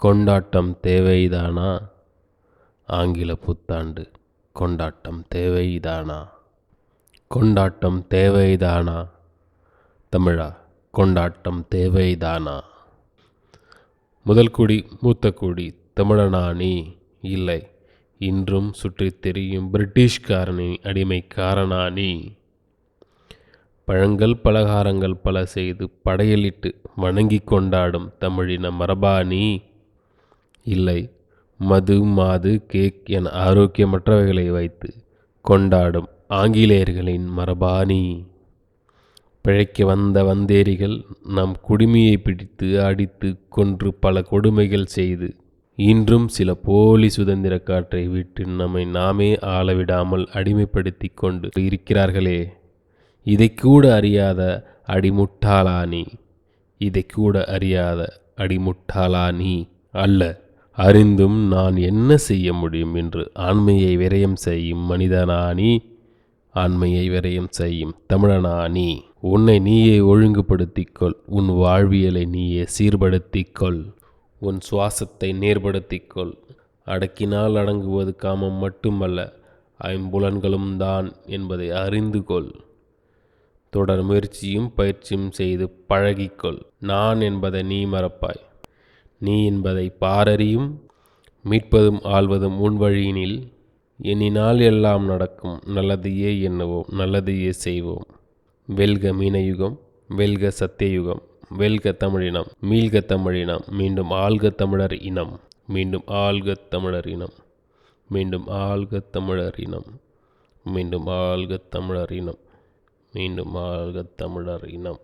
கொண்டாட்டம் தேவைதானா? ஆங்கில புத்தாண்டு. கொண்டாட்டம் தேவைதானா? கொண்டாட்டம் தேவைதானா? தமிழா கொண்டாட்டம் தேவைதானா? முதல் குடி மூத்த குடி தமிழனா நீ இல்லை. இன்றும் சுற்றித் தெரியும் பிரிட்டிஷ்காரனி அடிமைக்காரனா நீ பழங்கள் பலகாரங்கள் பல செய்து படையலிட்டு வணங்கி கொண்டாடும் தமிழின மரபா நீ இல்லை. மது மாது கேக் என ஆரோக்கியமற்றவைகளை வைத்து கொண்டாடும் ஆங்கிலேயர்களின் மரபாணி. பிழைக்க வந்த வந்தேரிகள் நம் குடுமியை பிடித்து அடித்து கொன்று பல கொடுமைகள் செய்து இன்றும் சில போலி சுதந்திர காற்றை விட்டு நம்மை நாமே ஆளவிடாமல் அடிமைப்படுத்தி கொண்டு இருக்கிறார்களே. இதை கூட அறியாத அடிமுட்டாளா நீ இதை கூட அறியாத அடிமுட்டாளா நீ அல்ல. அறிந்தும் நான் என்ன செய்ய முடியும் என்று ஆண்மையை விரயம் செய்யும் மனிதனா நீ ஆண்மையை விரயம் செய்யும் தமிழனா நீ உன்னை நீயே ஒழுங்குபடுத்திக்கொள். உன் வாழ்வியலை நீயே சீர்படுத்திக்கொள். உன் சுவாசத்தை நேர்படுத்திக்கொள். அடக்கினால் அடங்குவது காமம் மட்டுமல்ல ஐம்புலன்களும் தான் என்பதை அறிந்து கொள் தொடர் முயற்சியும் பயிற்சியும் செய்து பழகிக்கொள். நான் என்பதை நீ மறப்பாய். நீ என்பதை பாரறியும் மீட்பதும் ஆள்வதும் உன் வழியினில். எண்ணினால் எல்லாம் நடக்கும் நல்லதையே எண்ணுவோம் நல்லதையே செய்வோம். வெல்க மீனயுகம் வெல்க சத்தியயுகம் வெல்க தமிழினம் மீள்க தமிழினம் மீண்டும் ஆள்க தமிழர் இனம் மீண்டும் ஆள்க தமிழர் இனம் மீண்டும் ஆள்க தமிழர் இனம் மீண்டும் ஆள்க தமிழர் இனம் மீண்டும் ஆள்க தமிழர் இனம்.